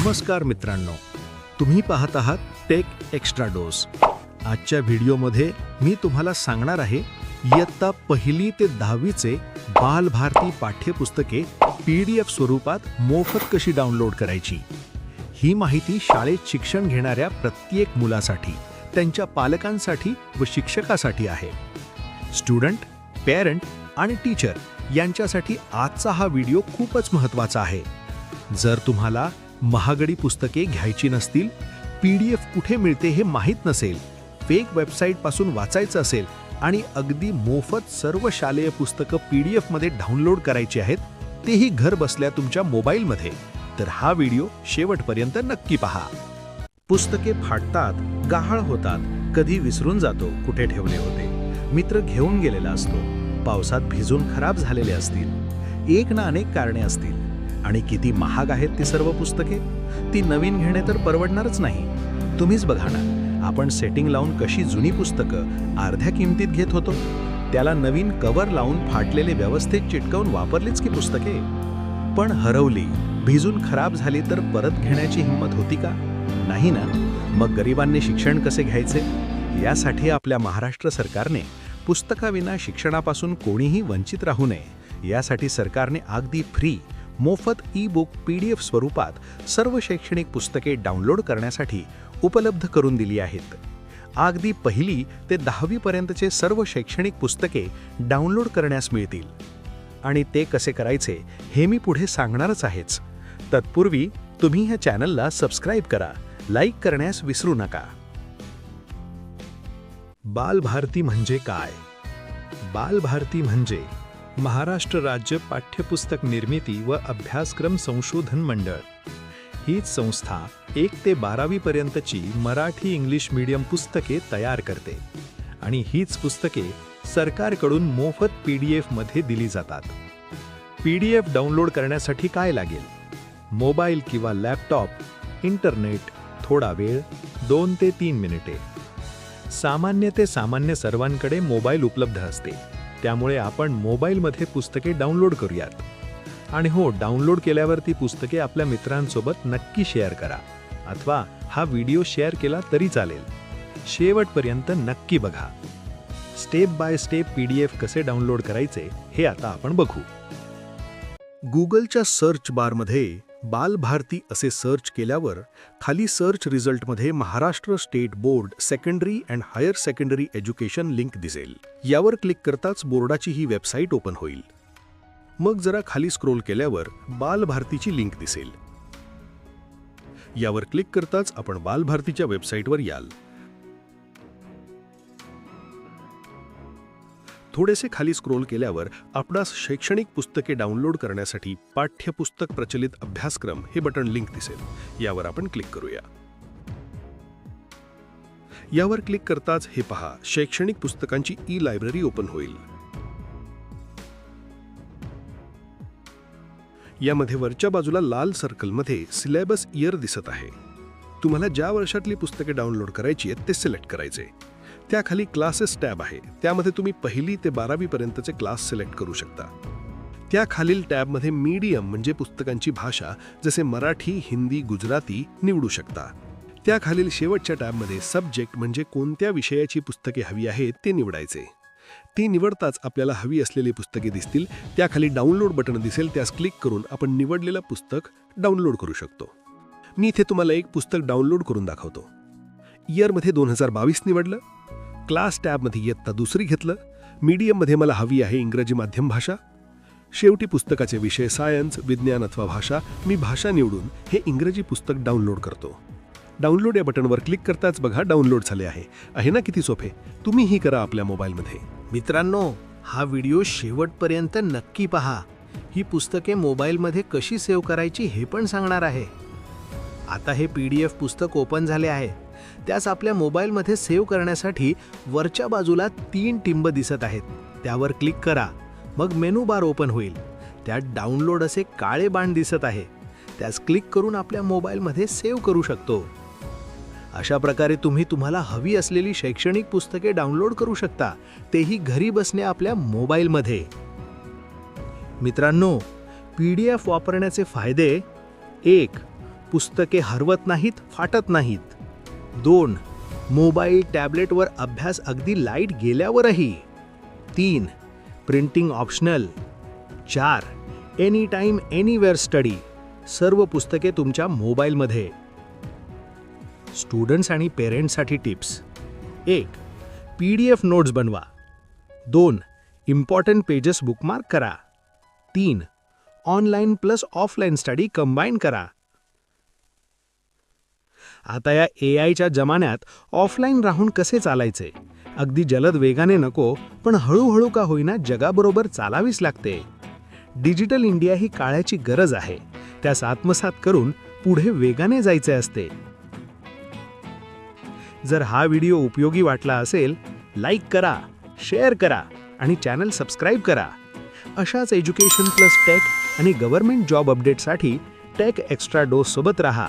नमस्कार मित्रांनो तुम्ही पाहत आहात टेक एक्स्ट्रा डोस आजच्या व्हिडिओमध्ये मी तुम्हाला सांगणार आहे इयत्ता पहिली ते दहावीचे बालभारती पाठ्यपुस्तके पी डी एफ स्वरूपात मोफत कशी डाउनलोड करायची? ही माहिती शाळेत शिक्षण घेणाऱ्या प्रत्येक मुलासाठी त्यांच्या पालकांसाठी व शिक्षकासाठी आहे. स्टुडंट पेरंट आणि टीचर यांच्यासाठी आजचा हा व्हिडिओ खूपच महत्त्वाचा आहे. जर तुम्हाला महागडी पुस्तके घ्यायची नसतील पी डी एफ कुठे मिळते हे माहीत नसेल फेक वेबसाईटपासून वाचायचं असेल आणि अगदी मोफत सर्व शालेय पुस्तकं पी डी एफमध्ये डाउनलोड करायची आहेत तेही घर बसल्या तुमच्या मोबाईलमध्ये. तर हा व्हिडिओ शेवटपर्यंत नक्की पहा. पुस्तके फाटतात गहाळ होतात कधी विसरून जातो कुठे ठेवले होते. मित्र घेऊन गेलेला असतो पावसात भिजून खराब झालेले असतील एक ना अनेक कारणे असतील. आणि किती महाग आहेत ती सर्व पुस्तके? ती नवीन घेणे तर परवडणारच नाही. तुम्हीच बघा ना आपण सेटिंग लावून कशी जुनी पुस्तकं अर्ध्या किमतीत घेत होतो? त्याला नवीन कवर लावून फाटलेले व्यवस्थेत चिटकवून वापरलीच की पुस्तके? पण हरवली भिजून खराब झाली तर परत घेण्याची हिंमत होती का? नाही ना. मग गरिबांनी शिक्षण कसे घ्यायचे? यासाठी आपल्या महाराष्ट्र सरकारने पुस्तकाविना शिक्षणापासून कोणीही वंचित राहू नये. यासाठी सरकारने अगदी फ्री मोफत e book P D F स्वरूपात सर्व शैक्षणिक पुस्तके डाउनलोड करण्यासाठी उपलब्ध करून दिली आहेत. अगदी पहिली ते दहावीपर्यंतचे सर्व शैक्षणिक पुस्तके डाउनलोड करण्यास मिळतील. आणि ते कसे करायचे हे मी पुढे सांगणारच आहेच. तत्पूर्वी तुम्ही ह्या चॅनलला सबस्क्राईब करा लाईक करण्यास विसरू नका. बालभारती म्हणजे काय? बालभारती म्हणजे महाराष्ट्र राज्य पाठ्यपुस्तक निर्मिती व अभ्यासक्रम संशोधन मंडळ. हीच संस्था एक ते बारावीपर्यंतची मराठी इंग्लिश मीडियम पुस्तके तयार करते आणि हीच पुस्तके सरकारकडून मोफत पी डी एफमध्ये दिली जातात. पी डी एफ डाउनलोड करण्यासाठी काय लागेल? मोबाईल किंवा लॅपटॉप इंटरनेट थोडा वेळ दोन ते तीन मिनिटे. सामान्य ते सामान्य सर्वांकडे मोबाईल उपलब्ध असते. त्यामुळे आपण मोबाईलमध्ये पुस्तके डाउनलोड करूयात. आणि हो डाउनलोड केल्यावर ती पुस्तके आपल्या मित्रांसोबत नक्की शेअर करा. अथवा हा व्हिडिओ शेअर केला तरी चालेल. शेवटपर्यंत नक्की बघा. Step by step P D F कसे डाउनलोड करायचे हे आता आपण बघू. गुगलच्या सर्च बारमध्ये बालभारती असे सर्च केल्यावर खाली search रिझल्टमध्ये Maharashtra state board secondary and higher secondary education link दिसेल. यावर क्लिक करताच बोर्डाची ही वेबसाईट ओपन होईल. मग जरा खाली स्क्रोल केल्यावर बालभारतीची लिंक दिसेल. यावर क्लिक करताच आपण बालभारतीच्या वेबसाईटवर याल. थोडेसे खाली स्क्रोल केल्यावर आपणास शैक्षणिक पुस्तके डाउनलोड करण्यासाठी पाठ्यपुस्तक प्रचलित अभ्यासक्रम हे बटन लिंक दिसेल. यावर आपण क्लिक करूया. यावर क्लिक करताच हे पहा शैक्षणिक पुस्तकांची ई लायब्ररी ओपन होईल. यामध्ये वरच्या बाजूला लाल सर्कलमध्ये सिलेबस इयर दिसत आहे. तुम्हाला ज्या वर्षातली पुस्तके डाउनलोड करायची आहेत ते सिलेक्ट करायचे. त्याखाली क्लासेस टॅब आहे. त्यामध्ये तुम्ही पहिली ते बारावीपर्यंतचे क्लास सिलेक्ट करू शकता. त्या खालील टॅबमध्ये मीडियम म्हणजे पुस्तकांची भाषा जसे मराठी हिंदी गुजराती निवडू शकता. त्या खालील शेवटच्या टॅबमध्ये सब्जेक्ट म्हणजे कोणत्या विषयाची पुस्तके हवी आहेत ते निवडायचे. ती निवडताच आपल्याला हवी असलेली पुस्तके दिसतील त्याखाली डाउनलोड बटन दिसेल त्यास क्लिक करून आपण निवडलेलं पुस्तक डाउनलोड करू शकतो. मी इथे तुम्हाला एक पुस्तक डाउनलोड करून दाखवतो. इयरमध्ये दोन हजार बावीस निवडलं क्लास टॅबमध्ये इयत्ता दुसरी घेतलं. मीडियममध्ये मला हवी आहे इंग्रजी माध्यम भाषा. शेवटी पुस्तकाचे विषय सायन्स विज्ञान अथवा भाषा मी भाषा निवडून हे इंग्रजी पुस्तक डाउनलोड करतो. डाउनलोड या बटनवर क्लिक करताच बघा डाउनलोड झाले आहे. आहे ना किती सोपे? तुम्हीही करा आपल्या मोबाईलमध्ये. मित्रांनो हा व्हिडिओ शेवटपर्यंत नक्की पहा. ही पुस्तके मोबाईलमध्ये कशी सेव्ह करायची हे पण सांगणार आहे. आता हे पी डी एफ पुस्तक ओपन झाले आहे. त्यास आपल्या मोबाईलमध्ये सेव्ह करण्यासाठी वरच्या बाजूला तीन टिंब दिसत आहेत. त्यावर क्लिक करा. मग मेनू बार ओपन होईल. त्यात डाउनलोड असे काळे बाण दिसत आहे. त्यास क्लिक करून आपल्या मोबाईलमध्ये सेव्ह करू शकतो. अशा प्रकारे तुम्ही तुम्हाला हवी असलेली शैक्षणिक पुस्तके डाउनलोड करू शकता. तेही घरी बसणे आपल्या मोबाईलमध्ये. मित्रांनो पी डी एफ वापरण्याचे फायदे एक पुस्तके हरवत नाहीत फाटत नाहीत. दोन मोबाईल टॅबलेटवर अभ्यास अगदी लाइट गेल्यावरही. तीन प्रिंटिंग ऑप्शनल. चार एनी टाईम एनिवेअर स्टडी. सर्व पुस्तके तुमच्या मोबाईलमध्ये. स्टुडंट्स आणि पेरेंट्ससाठी टिप्स. एक पी डी एफ नोट्स बनवा. दोन इम्पॉर्टंट पेजेस बुकमार्क करा. तीन online plus offline study combine करा. आता या ए आयच्या जमान्यात ऑफलाईन राहून कसे चालायचे? अगदी जलद वेगाने नको पण हळूहळू का होईना जगाबरोबर चालावीच लागते. डिजिटल इंडिया ही काळाची गरज आहे. त्यास आत्मसात करून पुढे वेगाने जायचे असते. जर हा व्हिडिओ उपयोगी वाटला असेल लाईक करा शेअर करा आणि चॅनल सबस्क्राईब करा. अशाच एज्युकेशन प्लस टेक आणि गव्हर्नमेंट जॉब अपडेटसाठी टेक एक्स्ट्रा डोस सोबत राहा.